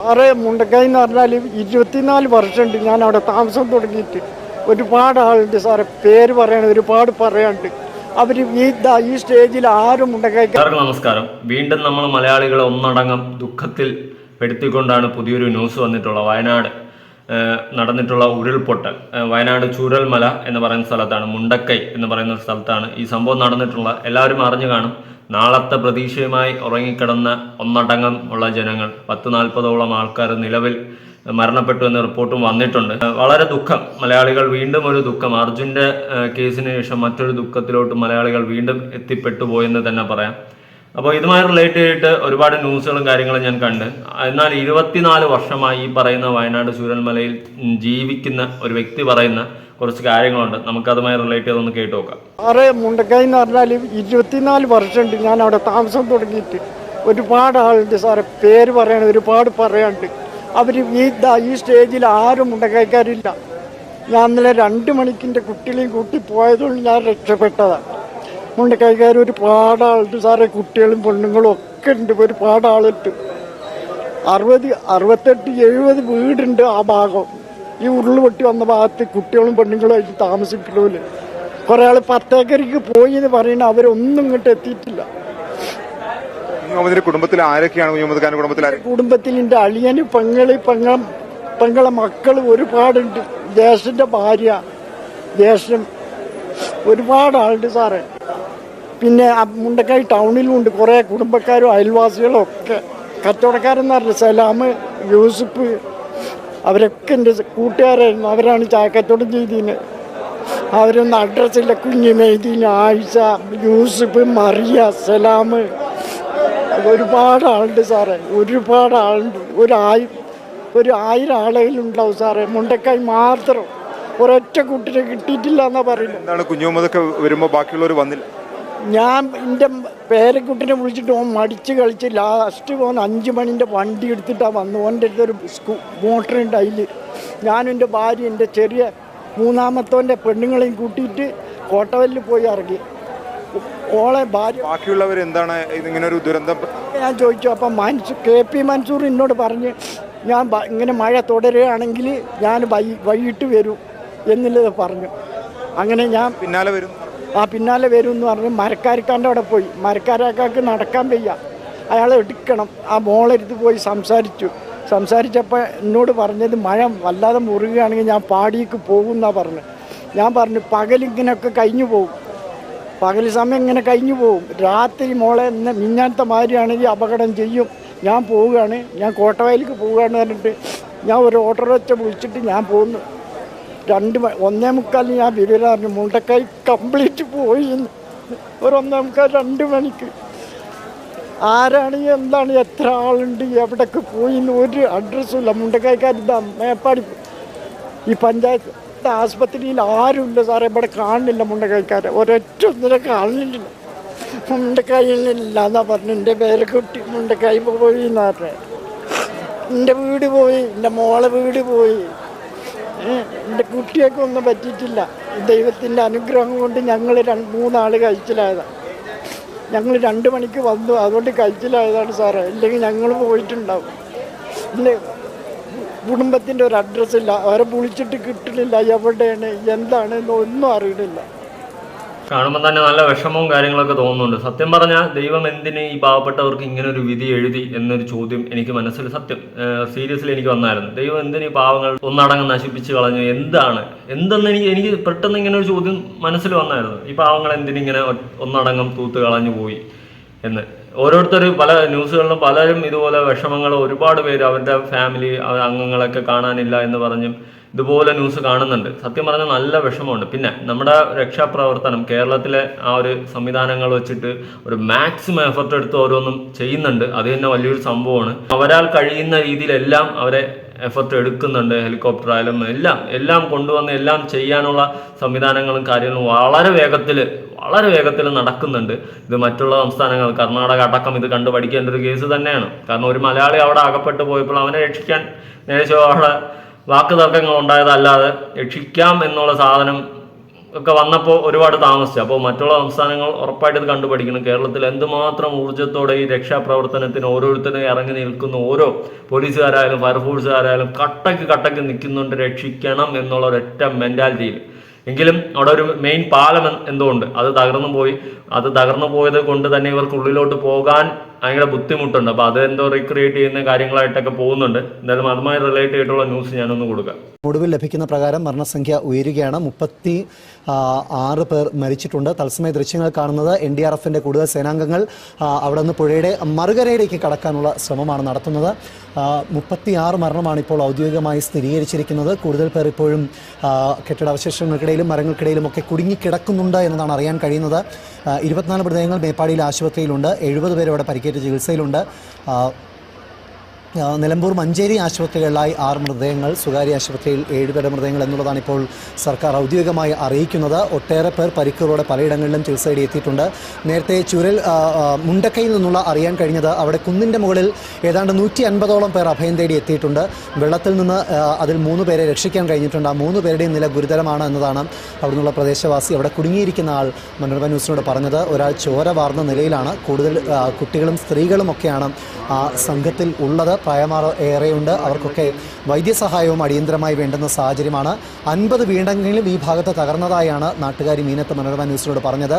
സാറേ മുണ്ടക്കായി എന്ന് പറഞ്ഞാൽ ഇരുപത്തിനാല് വർഷമുണ്ട് ഞാൻ അവിടെ താമസം തുടങ്ങിയിട്ട്. ഒരുപാട് ആളുണ്ട് സാറെ പേര് പറയണ ഒരുപാട് പറയാനുണ്ട്. അവർ ഈ ഈ സ്റ്റേജിൽ ആരും മുണ്ടക്കായി നമസ്കാരം. വീണ്ടും നമ്മൾ മലയാളികളെ ഒന്നടങ്കം ദുഃഖത്തിൽ പെടുത്തിക്കൊണ്ടാണ് പുതിയൊരു ന്യൂസ് വന്നിട്ടുള്ള വയനാട് നടന്നിട്ടുള്ള ഉരുൾപൊട്ടൽ. വയനാട് ചൂരൽമല എന്ന് പറയുന്ന സ്ഥലത്താണ് മുണ്ടക്കൈ എന്ന് പറയുന്ന സ്ഥലത്താണ് ഈ സംഭവം നടന്നിട്ടുള്ള എല്ലാവരും അറിഞ്ഞു കാണും. നാളത്തെ പ്രതീക്ഷയുമായി ഉറങ്ങിക്കിടന്ന ഒന്നടങ്കം ഉള്ള ജനങ്ങൾ പത്ത് നാൽപ്പതോളം ആൾക്കാർ നിലവിൽ മരണപ്പെട്ടു എന്ന റിപ്പോർട്ടും വന്നിട്ടുണ്ട്. വളരെ ദുഃഖം. മലയാളികൾ വീണ്ടും ഒരു ദുഃഖം. അർജുന്റെ കേസിന് ശേഷം മറ്റൊരു ദുഃഖത്തിലോട്ട് മലയാളികൾ വീണ്ടും എത്തിപ്പെട്ടു പോയെന്ന് തന്നെ പറയാം. അപ്പോൾ ഇതുമായി റിലേറ്റ് ചെയ്തിട്ട് ഒരുപാട് ന്യൂസുകളും കാര്യങ്ങളും ഞാൻ കണ്ട്. എന്നാൽ ഇരുപത്തിനാല് വർഷമായി ഈ പറയുന്ന വയനാട് ചൂരൽമലയിൽ ജീവിക്കുന്ന ഒരു വ്യക്തി പറയുന്ന കുറച്ച് കാര്യങ്ങളുണ്ട്. നമുക്കതുമായി റിലേറ്റ് ചെയ്തൊന്ന് കേട്ട് നോക്കാം. ആറ് മുണ്ടക്കായി എന്ന് പറഞ്ഞാൽ ഇരുപത്തിനാല് വർഷമുണ്ട് ഞാൻ അവിടെ താമസം തുടങ്ങിയിട്ട്. ഒരുപാട് ആളുണ്ട് സാറെ പേര് പറയണ ഒരുപാട് പറയാനുണ്ട്. അവർ ഈ ഈ സ്റ്റേജിൽ ആരും മുണ്ടക്കായ്ക്കാരില്ല ഞാൻ ഇന്നലെ രണ്ട് മണിക്കിന്റെ കുട്ടികളെയും കൂട്ടി പോയതുകൊണ്ട് ഞാൻ രക്ഷപ്പെട്ടതാണ്. മുണ്ടക്കൈക്കാർ ഒരുപാട് ആളുണ്ട്. സാറേ കുട്ടികളും പെണ്ണുങ്ങളും ഒക്കെ ഉണ്ട്. ഒരുപാട് ആളുണ്ട്. അറുപത് അറുപത്തെട്ട് എഴുപത് വീടുണ്ട് ആ ഭാഗം. ഈ ഉരുളുപൊട്ടി വന്ന ഭാഗത്ത് കുട്ടികളും പെണ്ണുങ്ങളും ആയിട്ട് താമസിക്കണമില്ല കുറേ ആൾ പത്തേക്കരയ്ക്ക് പോയി എന്ന് പറയുന്ന അവരൊന്നും ഇങ്ങോട്ട് എത്തിയിട്ടില്ല. മുഹമ്മദിന്റെ കുടുംബത്തിൽ ആരൊക്കെയാണ്? മുഹമ്മദ് കുടുംബത്തിൽ കുടുംബത്തിൽ എന്റെ അളിയന് പെങ്ങൾ പെങ്ങൾ പെങ്ങളെ മക്കൾ ഒരുപാടുണ്ട്. ദേശന്റെ ഭാര്യ ദേശം ഒരുപാട് ആളുണ്ട് സാറേ. പിന്നെ മുണ്ടക്കായി ടൗണിലും ഉണ്ട്. കുറേ കുടുംബക്കാരും അയൽവാസികളും ഒക്കെ. കച്ചവടക്കാരെന്ന് പറഞ്ഞ സലാം യൂസുഫ് അവരൊക്കെ എന്റെ കൂട്ടുകാരായിരുന്നു. അവരാണ് ചായക്കച്ചവടം ചെയ്തതിന് അവരൊന്നും അഡ്രസ്സില്ല കുഞ്ഞു മെയ്തീൻ ആയിഷ യൂസുഫ് മറിയ സലാം. ഒരുപാട് ആളുണ്ട് സാറേ. ഒരുപാട് ആളുണ്ട്. ഒരു ആയി ഒരു ആയിരം ആളുകളുണ്ടാവും സാറേ. മുണ്ടക്കായി മാത്രം. ഒരൊറ്റ കുട്ടിനെ കിട്ടിയിട്ടില്ല എന്നാ പറയുന്നത്. എന്താണ് കുഞ്ഞു മുഹമ്മദൊക്കെ വരുമ്പോൾ ബാക്കിയുള്ളവർ വന്നില്ല? ഞാൻ എന്റെ പേരക്കുട്ടിനെ വിളിച്ചിട്ട് ഓൻ മടിച്ച് കളിച്ച് ലാസ്റ്റ് ഓൻ അഞ്ച് മണിന്റെ വണ്ടി എടുത്തിട്ടാണ് വന്നു. ഓന്റെ അടുത്തൊരു സ്കൂ മോട്ടറുണ്ട് അതിൽ ഞാനും എന്റെ ഭാര്യ എന്റെ ചെറിയ മൂന്നാമത്തോന്റെ പെണ്ണുങ്ങളെയും കൂട്ടിയിട്ട് കോട്ടവല്ലിൽ പോയി ഇറങ്ങി. ഓളെ ഭാര്യ ബാക്കിയുള്ളവർ എന്താണ് ഇതിങ്ങനെ ഒരു ദുരന്തം? ഞാൻ ചോദിച്ചു അപ്പം മൻസൂർ കെ പി മൻസൂർ എന്നോട് പറഞ്ഞ് ഞാൻ ഇങ്ങനെ മഴ തുടരുകയാണെങ്കിൽ ഞാൻ വൈ വൈകിട്ട് വരും എന്നുള്ളത് പറഞ്ഞു. അങ്ങനെ ഞാൻ പിന്നാലെ വരും. ആ പിന്നാലെ വരും എന്ന് പറഞ്ഞ് മരക്കാരിക്കാന്റെ അവിടെ പോയി. മരക്കാരക്കാർക്ക് നടക്കാൻ വയ്യ. അയാളെ എടുക്കണം. ആ മോളെടുത്ത് പോയി സംസാരിച്ചു. സംസാരിച്ചപ്പോൾ എന്നോട് പറഞ്ഞത് മഴ വല്ലാതെ മുറുകയാണെങ്കിൽ ഞാൻ പാടിയേക്ക് പോകും എന്നാണ് പറഞ്ഞു. ഞാൻ പറഞ്ഞു പകലിങ്ങനെയൊക്കെ കഴിഞ്ഞു പോകും പകൽ സമയം ഇങ്ങനെ കഴിഞ്ഞു പോകും രാത്രി മോളെ ഇന്ന് മിഞ്ഞാത്ത മാതിരിയാണെങ്കിൽ അപകടം ചെയ്യും. ഞാൻ പോവുകയാണ്. ഞാൻ കോട്ടവയലിക്ക് പോവുകയാണ് പറഞ്ഞിട്ട് ഞാൻ ഒരു ഓട്ടോറച്ച വിളിച്ചിട്ട് ഞാൻ പോകുന്നു രണ്ട് ഒന്നേ മുക്കാലിന് ഞാൻ വിവരം മുണ്ടക്കായി മുണ്ടക്കൈ കംപ്ലീറ്റ് പോയി. ഒരു ഒന്നേ മുക്കാൽ രണ്ട് മണിക്ക്. ആരാണ് എന്താണ് എത്ര ആളുണ്ട് എവിടൊക്കെ പോയി എന്ന് ഒരു അഡ്രസ്സും ഇല്ല. മുണ്ടക്കൈക്കാർ ഇതാ മേപ്പാടി ഈ പഞ്ചായത്ത് ആശുപത്രിയിൽ ആരുമില്ല സാറേ. ഇവിടെ കാണുന്നില്ല മുണ്ടക്കായ്ക്കാരെ ഒരൊറ്റ ഒന്നിനെ കാണുന്നില്ല. മുണ്ടക്കായില്ല എന്നാ പറഞ്ഞു എന്റെ പേരെ കുട്ടി മുണ്ടക്കൈ പോയി എന്നാ പറഞ്ഞത് എന്റെ വീട് പോയി എന്റെ മോളെ വീട് പോയി. എന്റെ കുട്ടിയൊക്കെ ഒന്നും പറ്റിയിട്ടില്ല. ദൈവത്തിന്റെ അനുഗ്രഹം കൊണ്ട് ഞങ്ങൾ രണ്ട് മൂന്നാൾ കഴിച്ചിലായതാണ് ഞങ്ങൾ രണ്ട് മണിക്ക് വന്നു. അതുകൊണ്ട് കഴിച്ചിലായതാണ് സാറേ. ഇല്ലെങ്കിൽ ഞങ്ങൾ പോയിട്ടുണ്ടാവും. ഇല്ല? കുടുംബത്തിന്റെ ഒരു അഡ്രസ്സില്ല അവരെ വിളിച്ചിട്ട് കിട്ടണില്ല. എവിടെയാണ്? എന്താണ്? ഒന്നും അറിയണില്ല. കാണുമ്പോൾ തന്നെ നല്ല വിഷമവും കാര്യങ്ങളൊക്കെ തോന്നുന്നുണ്ട്. സത്യം പറഞ്ഞാൽ ദൈവം എന്തിന് ഈ പാവപ്പെട്ടവർക്ക് ഇങ്ങനെ ഒരു വിധി എഴുതി എന്നൊരു ചോദ്യം എനിക്ക് മനസ്സിൽ സത്യം സീരിയസ്ലി എനിക്ക് വന്നായിരുന്നു. ദൈവം എന്തിന് ഈ പാവങ്ങൾ ഒന്നടങ്ങ് നശിപ്പിച്ച് കളഞ്ഞു? എന്താണ്? എന്തെന്ന് എനിക്ക് എനിക്ക് പെട്ടെന്ന് ഇങ്ങനെ ഒരു ചോദ്യം മനസ്സിൽ വന്നായിരുന്നു. ഈ പാവങ്ങൾ എന്തിനിങ്ങനെ ഒന്നടങ്ങും തൂത്ത് കളഞ്ഞു പോയി എന്ന്. ഓരോരുത്തർ പല ന്യൂസുകളിലും പലരും ഇതുപോലെ വിഷമങ്ങൾ ഒരുപാട് പേര് അവരുടെ ഫാമിലി അംഗങ്ങളൊക്കെ കാണാനില്ല എന്ന് പറഞ്ഞും ഇതുപോലെ ന്യൂസ് കാണുന്നുണ്ട്. സത്യം പറഞ്ഞാൽ നല്ല വിഷമമുണ്ട്. പിന്നെ നമ്മുടെ രക്ഷാപ്രവർത്തനം കേരളത്തിലെ ആ ഒരു സംവിധാനങ്ങൾ വെച്ചിട്ട് ഒരു മാക്സിമം എഫർട്ട് എടുത്ത് ഓരോന്നും ചെയ്യുന്നുണ്ട്. അത് തന്നെ വലിയൊരു സംഭവമാണ്. അവരാൾ കഴിയുന്ന രീതിയിലെല്ലാം അവരെ എഫർട്ട് എടുക്കുന്നുണ്ട്. ഹെലികോപ്റ്റർ ആയാലും എല്ലാം എല്ലാം കൊണ്ടുവന്ന് എല്ലാം ചെയ്യാനുള്ള സംവിധാനങ്ങളും കാര്യങ്ങളും വളരെ വേഗത്തിൽ വളരെ വേഗത്തിൽ നടക്കുന്നുണ്ട്. ഇത് മറ്റുള്ള സംസ്ഥാനങ്ങൾ കർണാടക അടക്കം ഇത് കണ്ടു പഠിക്കേണ്ട ഒരു കേസ് തന്നെയാണ്. കാരണം ഒരു മലയാളി അവിടെ അകപ്പെട്ടു പോയപ്പോൾ അവനെ രക്ഷിക്കാൻ നേരെ അവിടെ വാക്ക് തർക്കങ്ങൾ ഉണ്ടായതല്ലാതെ രക്ഷിക്കാം എന്നുള്ള സാധനം ഒക്കെ വന്നപ്പോൾ ഒരുപാട് താമസിച്ചു. അപ്പോൾ മറ്റുള്ള സംസ്ഥാനങ്ങൾ ഉറപ്പായിട്ട് ഇത് കണ്ടുപഠിക്കണം. കേരളത്തിൽ എന്തുമാത്രം ഊർജത്തോടെ ഈ രക്ഷാപ്രവർത്തനത്തിന് ഓരോരുത്തരും ഇറങ്ങി നിൽക്കുന്ന. ഓരോ പോലീസുകാരായാലും ഫയർഫോഴ്സുകാരായാലും കട്ടക്ക് കട്ടക്ക് നിൽക്കുന്നുണ്ട്. രക്ഷിക്കണം എന്നുള്ള ഒരൊറ്റ മെന്റാലിറ്റിയിൽ എങ്കിലും അവിടെ ഒരു മെയിൻ പാലം എന്തുകൊണ്ട്? അത് തകർന്നു പോയി. അത് തകർന്നു പോയത് കൊണ്ട് തന്നെ ഇവർക്ക് ഉള്ളിലോട്ട് പോകാൻ ഭയങ്കര ബുദ്ധിമുട്ടുണ്ട്. അപ്പോൾ അത് എന്തോ റീക്രിയേറ്റ് ചെയ്യുന്ന കാര്യങ്ങളായിട്ടൊക്കെ പോകുന്നുണ്ട്. എന്തായാലും അതുമായി റിലേറ്റ് ചെയ്തിട്ടുള്ള ന്യൂസ് ഞാനൊന്ന് കൊടുക്കാം. ഒടുവിൽ ലഭിക്കുന്ന പ്രകാരം മരണസംഖ്യ ഉയരുകയാണ്. മുപ്പത്തി ആറ് പേർ മരിച്ചിട്ടുണ്ട്. തത്സമയ ദൃശ്യങ്ങൾ കാണുന്നത് എൻ ഡി ആർ എഫിന്റെ കൂടുതൽ സേനാംഗങ്ങൾ അവിടെ നിന്ന് പുഴയുടെ മറുകരയിലേക്ക് കടക്കാനുള്ള ശ്രമമാണ് നടത്തുന്നത്. മുപ്പത്തി ആറ് മരണമാണ് ഇപ്പോൾ ഔദ്യോഗികമായി സ്ഥിരീകരിച്ചിരിക്കുന്നത്. കൂടുതൽ പേർ ഇപ്പോഴും കെട്ടിട അവശേഷങ്ങൾക്കിടയിലും മരങ്ങൾക്കിടയിലും ഒക്കെ കുടുങ്ങിക്കിടക്കുന്നുണ്ട് എന്നതാണ് അറിയാൻ കഴിയുന്നത്. ഇരുപത്തിനാല് മൃതദേഹങ്ങൾ മേപ്പാടിയിലെ ആശുപത്രിയിലുണ്ട്. എഴുപത് പേരോടെ പരിക്കേറ്റ് ചികിത്സയിലുണ്ട്. നിലമ്പൂർ മഞ്ചേരി ആശുപത്രികളിലായി ആറ് മൃതദേഹങ്ങൾ സ്വകാര്യ ആശുപത്രിയിൽ ഏഴുപേരുടെ മൃതദേഹങ്ങൾ എന്നുള്ളതാണ് ഇപ്പോൾ സർക്കാർ ഔദ്യോഗികമായി അറിയിക്കുന്നത്. ഒട്ടേറെ പേർ പരിക്കുകളോടെ പലയിടങ്ങളിലും ചികിത്സ എത്തിയിട്ടുണ്ട് നേരത്തെ ചുരൽ മുണ്ടക്കയിൽ നിന്നുള്ള അറിയാൻ കഴിഞ്ഞത് അവിടെ കുന്നിന്റെ മുകളിൽ ഏതാണ്ട് നൂറ്റി അൻപതോളം പേർ അഭയം തേടി എത്തിയിട്ടുണ്ട്. വെള്ളത്തിൽ നിന്ന് അതിൽ മൂന്ന് പേരെ രക്ഷിക്കാൻ കഴിഞ്ഞിട്ടുണ്ട്. ആ മൂന്ന് പേരുടെയും നില ഗുരുതരമാണ് എന്നതാണ് അവിടെ നിന്നുള്ള പ്രദേശവാസി. അവിടെ കുടുങ്ങിയിരിക്കുന്ന ആൾ മനോരമ ന്യൂസിനോട് പറഞ്ഞത് ഒരാൾ ചോര വാർന്ന നിലയിലാണ്. കൂടുതൽ കുട്ടികളും സ്ത്രീകളും ഒക്കെയാണ് ആ സംഘത്തിൽ ഉള്ളത്. പ്രായമാർ ഏറെയുണ്ട്. അവർക്കൊക്കെ വൈദ്യസഹായവും അടിയന്തരമായി വേണ്ടുന്ന സാഹചര്യമാണ്. അൻപത് വീടെങ്കിലും ഈ ഭാഗത്ത് തകർന്നതായാണ് നാട്ടുകാരി മീനത്ത് മനോരമ ന്യൂസിനോട് പറഞ്ഞത്.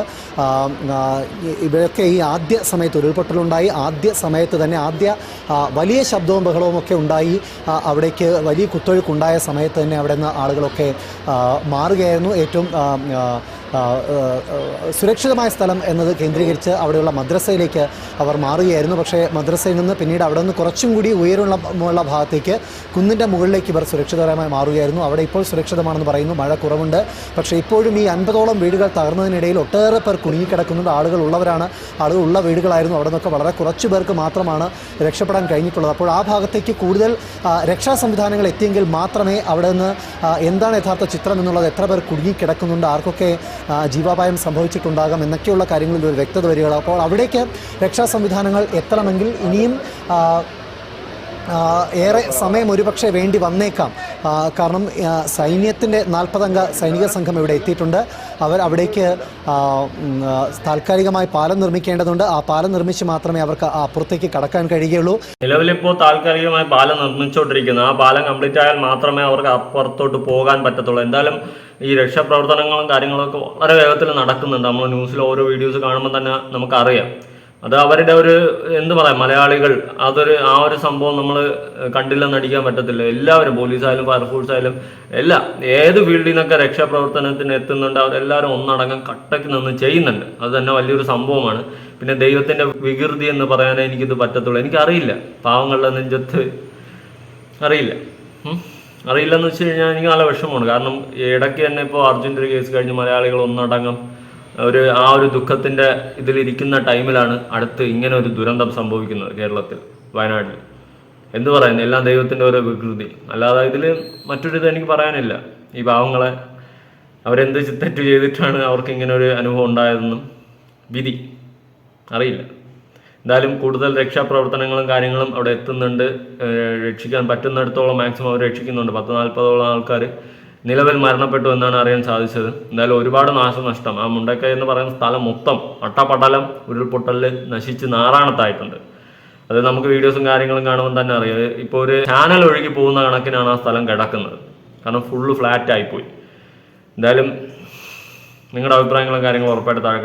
ഇവരൊക്കെ ഈ ആദ്യ സമയത്ത് ഉരുൾപൊട്ടലുണ്ടായി. ആദ്യ സമയത്ത് തന്നെ ആദ്യ വലിയ ശബ്ദവും ബഹളവും ഒക്കെ ഉണ്ടായി. അവിടേക്ക് വലിയ കുത്തൊഴുക്കുണ്ടായ സമയത്ത് തന്നെ അവിടെ നിന്ന് ആളുകളൊക്കെ മാറുകയായിരുന്നു. ഏറ്റവും സുരക്ഷിതമായ സ്ഥലം എന്നത് കേന്ദ്രീകരിച്ച് അവിടെയുള്ള മദ്രസയിലേക്ക് അവർ മാറുകയായിരുന്നു. പക്ഷേ മദ്രസയിൽ നിന്ന് പിന്നീട് അവിടെ നിന്ന് കുറച്ചും കൂടി ഉയരമുള്ള ഭാഗത്തേക്ക് കുന്നിന്റെ മുകളിലേക്ക് ഇവർ സുരക്ഷിതമായി മാറുകയായിരുന്നു. അവിടെ ഇപ്പോൾ സുരക്ഷിതമാണെന്ന് പറയുന്നു. മഴ കുറവുണ്ട്. പക്ഷേ ഇപ്പോഴും ഈ അൻപതോളം വീടുകൾ തകർന്നതിനിടയിൽ ഒട്ടേറെ പേർ കുടുങ്ങിക്കിടക്കുന്നുണ്ട് ആളുകൾ ഉള്ളവരാണ്. ആളുകൾ ഉള്ള വീടുകളായിരുന്നു അവിടെ നിന്നൊക്കെ വളരെ കുറച്ച് പേർക്ക് മാത്രമാണ് രക്ഷപ്പെടാൻ കഴിഞ്ഞിട്ടുള്ളത്. അപ്പോൾ ആ ഭാഗത്തേക്ക് കൂടുതൽ രക്ഷാ സംവിധാനങ്ങൾ എത്തിയെങ്കിൽ മാത്രമേ അവിടെ നിന്ന് എന്താണ് യഥാർത്ഥ ചിത്രം എന്നുള്ളത് എത്ര പേർ കുടുങ്ങിക്കിടക്കുന്നുണ്ട് ആർക്കൊക്കെ ജീവാപായം സംഭവിച്ചിട്ടുണ്ടാകാം എന്നൊക്കെയുള്ള കാര്യങ്ങളിൽ ഒരു വ്യക്തത വരികയാണ്. അപ്പോൾ അവിടേക്ക് രക്ഷാ സംവിധാനങ്ങൾ എത്തണമെങ്കിൽ ഇനിയും ഏറെ സമയം ഒരുപക്ഷെ വേണ്ടി വന്നേക്കാം. കാരണം സൈന്യത്തിന്റെ നാൽപ്പതംഗ സൈനിക സംഘം ഇവിടെ എത്തിയിട്ടുണ്ട്. അവർ അവിടേക്ക് താൽക്കാലികമായി പാലം നിർമ്മിക്കേണ്ടതുണ്ട്. ആ പാലം നിർമ്മിച്ച് മാത്രമേ അവർക്ക് അപ്പുറത്തേക്ക് കടക്കാൻ കഴിയുകയുള്ളൂ. നിലവിലിപ്പോൾ താൽക്കാലികമായി പാലം നിർമ്മിച്ചുകൊണ്ടിരിക്കുന്നു ആ പാലം കംപ്ലീറ്റ് ആയാൽ മാത്രമേ അവർക്ക് അപ്പുറത്തോട്ട് പോകാൻ പറ്റത്തുള്ളൂ. എന്തായാലും ഈ രക്ഷാപ്രവർത്തനങ്ങളും കാര്യങ്ങളൊക്കെ വളരെ വേഗത്തിൽ നടക്കുന്നുണ്ട്. നമ്മൾ ന്യൂസിൽ ഓരോ വീഡിയോസ് കാണുമ്പോൾ തന്നെ നമുക്കറിയാം. അത് അവരുടെ ഒരു എന്ത് പറയാം മലയാളികൾ അതൊരു ആ ഒരു സംഭവം നമ്മൾ കണ്ടില്ലെന്ന് അടിക്കാൻ പറ്റത്തില്ല. എല്ലാവരും പോലീസായാലും ഫയർഫോഴ്സ് ആയാലും എല്ലാം ഏത് ഫീൽഡിൽ നിന്നൊക്കെ രക്ഷാപ്രവർത്തനത്തിന് എത്തുന്നുണ്ട് അവരെല്ലാവരും ഒന്നടങ്കം കട്ടക്ക് നിന്ന് ചെയ്യുന്നുണ്ട്. അത് തന്നെ വലിയൊരു സംഭവമാണ്. പിന്നെ ദൈവത്തിന്റെ വികൃതി എന്ന് പറയാനേ എനിക്കിത് പറ്റത്തുള്ളൂ. എനിക്കറിയില്ല. പാവങ്ങളുടെ നെഞ്ചത്ത് അറിയില്ല. അറിയില്ലെന്ന് വെച്ച് കഴിഞ്ഞാൽ എനിക്ക് നല്ല വിഷമമാണ്. കാരണം ഇടയ്ക്ക് തന്നെ ഇപ്പോൾ അർജുന്റെ കേസ് കഴിഞ്ഞ് മലയാളികൾ ഒന്നടങ്കം ഒരു ആ ഒരു ദുഃഖത്തിന്റെ ഇതിലിരിക്കുന്ന ടൈമിലാണ് അടുത്ത് ഇങ്ങനെ ഒരു ദുരന്തം സംഭവിക്കുന്നത് കേരളത്തിൽ വയനാട്ടിൽ. എന്ത് പറയുന്നത് എല്ലാം ദൈവത്തിന്റെ ഓരോ വികൃതി. അല്ലാതെ ഇതിൽ മറ്റൊരു ഇത് എനിക്ക് പറയാനില്ല. ഈ പാവങ്ങളെ അവരെന്ത് തെറ്റ് ചെയ്തിട്ടാണ് അവർക്ക് ഇങ്ങനെ ഒരു അനുഭവം ഉണ്ടായതെന്നും വിധി അറിയില്ല. എന്തായാലും കൂടുതൽ രക്ഷാപ്രവർത്തനങ്ങളും കാര്യങ്ങളും അവിടെ എത്തുന്നുണ്ട്. രക്ഷിക്കാൻ പറ്റുന്നിടത്തോളം മാക്സിമം അവർ രക്ഷിക്കുന്നുണ്ട്. പത്ത് നാൽപ്പതോളം ആൾക്കാർ നിലവിൽ മരണപ്പെട്ടു എന്നാണ് അറിയാൻ സാധിച്ചത്. എന്തായാലും ഒരുപാട് നാശനഷ്ടം. ആ മുണ്ടക്കൈ എന്ന് പറയുന്ന സ്ഥലം മൊത്തം അട്ടപടലം ഉരുൾപൊട്ടലിൽ നശിച്ച് നാറാണത്തായിട്ടുണ്ട്. അത് നമുക്ക് വീഡിയോസും കാര്യങ്ങളും കാണുമ്പോൾ തന്നെ അറിയാം. ഇപ്പോൾ ഒരു ചാനൽ ഒഴുകി പോകുന്ന കണക്കിനാണ് ആ സ്ഥലം കിടക്കുന്നത്. കാരണം ഫുള്ള് ഫ്ലാറ്റ് ആയിപ്പോയി എന്തായാലും നിങ്ങളുടെ അഭിപ്രായങ്ങളും കാര്യങ്ങളും ഉറപ്പായിട്ട് താഴെ